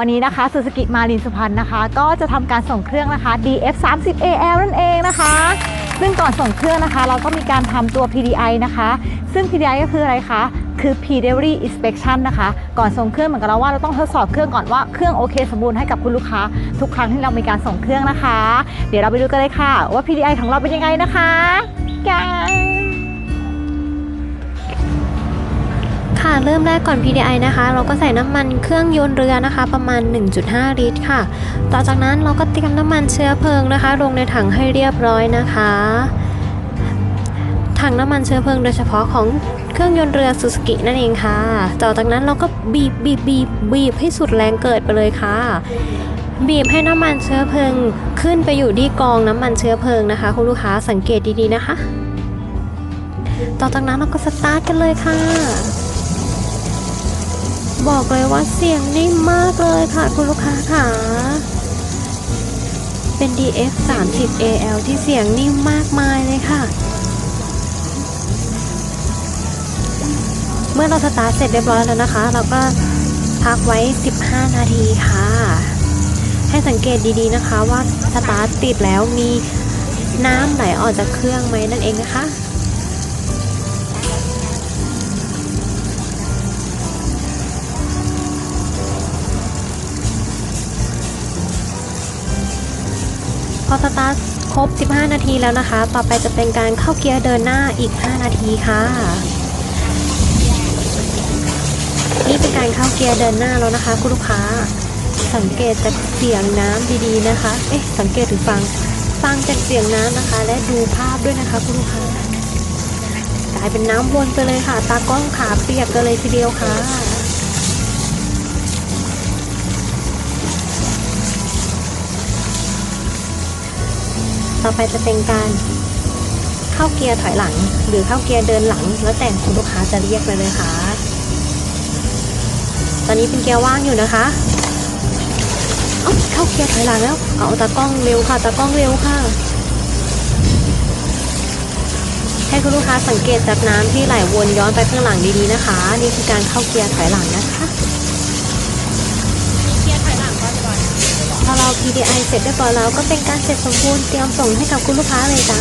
วันนี้นะคะซูซูกิมารินสุพรรณนะคะ ก็จะทำการส่งเครื่องนะคะ DF 3 0 AL นั่นเองนะคะ ซึ่งก่อนส่งเครื่องนะคะ เราก็มีการทำตัว PDI นะคะ ซึ่ง PDI ก็คืออะไรคะคือ Pre-Delivery Inspection นะคะ ก่อนส่งเครื่องเหมือนกับเราว่าเราต้องทดสอบเครื่องก่อนว่าเครื่องโอเคสมบูรณ์ให้กับคุณลูกค้า ทุกครั้งที่เรามีการส่งเครื่องนะคะ เดี๋ยวเราไปดูกันเลยค่ะ ว่า PDI ของเราเป็นยังไงนะคะกัน ค่ะเริ่มแรกก่อน PDI นะคะ เราก็ใส่น้ำมันเครื่องยนต์เรือนะคะ ประมาณ 1.5 ลิตรค่ะ ต่อจากนั้นเราก็เตรียมน้ำมันเชื้อเพลิงนะคะ ลงในถังให้เรียบร้อยนะคะถังน้ำมันเชื้อเพลิงโดยเฉพาะของเครื่องยนต์เรือซูซูกินั่นเองค่ะ ต่อจากนั้นเราก็บีบบีบบีบบีบให้สุดแรงเกิดไปเลยค่ะ บีบให้น้ำมันเชื้อเพลิงขึ้นไปอยู่ที่กองน้ำมันเชื้อเพลิงนะคะ คุณลูกค้าสังเกตดีๆนะคะ ต่อจากนั้นเราก็สตาร์ทกันเลยค่ะ บอกเลยว่าเสียงนิ่มมากเลยค่ะคุณลูกค้าค่ะ เป็น DF 30 AL ที่เสียงนิ่มมากมายเลยค่ะ เมื่อเราสตาร์ทเสร็จเรียบร้อยแล้วนะคะ เราก็พักไว้ 15 นาทีค่ะ ให้สังเกตดีๆนะคะว่าสตาร์ทติดแล้วมีน้ำไหลออกจากเครื่องไหมนั่นเองนะคะ พอสตาร์ทครบ 15 นาทีแล้วนะคะ ต่อไปจะเป็นการเข้าเกียร์เดินหน้าอีก 5 นาทีค่ะ นี่เป็นการเข้าเกียร์เดินหน้าแล้วนะคะ คุณลูกค้า สังเกตจากเสียงน้ำดีๆนะคะ เอ๊ะ สังเกตหรือฟัง ฟังจากเสียงน้ำนะคะ และดูภาพด้วยนะคะ คุณลูกค้ากลายเป็นน้ำวนไปเลยค่ะ ตากล้องขาเปียกกันเลยทีเดียวค่ะ ต่อไปจะเป็นการเข้าเกียร์ถอยหลัง หรือเข้าเกียร์เดินหลัง แล้วแต่คุณลูกค้าจะเรียกเลยเลยค่ะตอนนี้เป็นเกียร์ว่างอยู่นะคะเอ้าเข้าเกียร์ถอยหลังแล้ว เอาตากล้องเร็วค่ะตากล้องเร็วค่ะ ให้คุณลูกค้าสังเกตจากน้ำที่ไหลวนย้อนไปข้างหลังดีๆนะคะ นี่คือการเข้าเกียร์ถอยหลังนะคะ พอเรา PDI เสร็จเรียบร้อยแล้วก็เป็นการเสร็จสมบูรณ์เตรียมส่งให้กับคุณลูกค้าเลยจ้า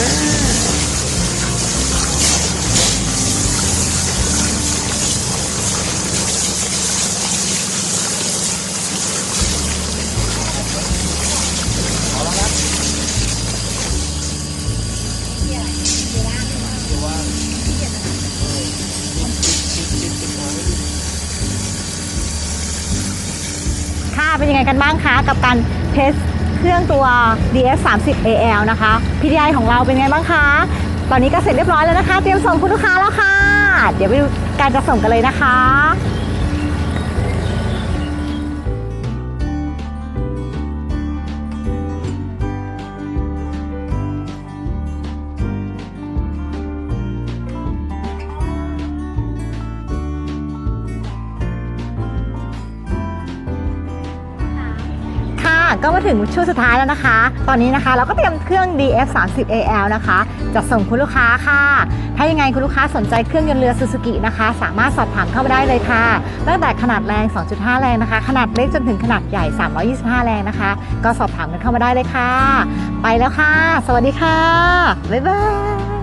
ค่ะเป็นยังไงกันบ้างคะกับการ ทสเครื่องตัว DS 3 0 AL นะคะ PDI ของเราเป็นไงบ้างคะ ตอนนี้ก็เสร็จเรียบร้อยแล้วนะคะ เตรียมส่งคุณลูกค้าแล้วค่ะ เดี๋ยวไปดูการจะส่งกันเลยนะคะค่ะ ก็มาถึงช่วงสุดท้ายแล้วนะคะ ตอนนี้นะคะเราก็เตรียมเครื่อง DF 3 0 AL นะคะจะส่งคุณลูกค้าค่ะ ถ้ายังไงคุณลูกค้าสนใจเครื่องยนต์เรือซูซูกินะคะ สามารถสอบถามเข้ามาได้เลยค่ะ ตั้งแต่ขนาดแรง 2.5 แรงนะคะ ขนาดเล็กจนถึงขนาดใหญ่ 325 แรงนะคะ ก็สอบถามกันเข้ามาได้เลยค่ะ ไปแล้วค่ะ สวัสดีค่ะ บ๊ายบาย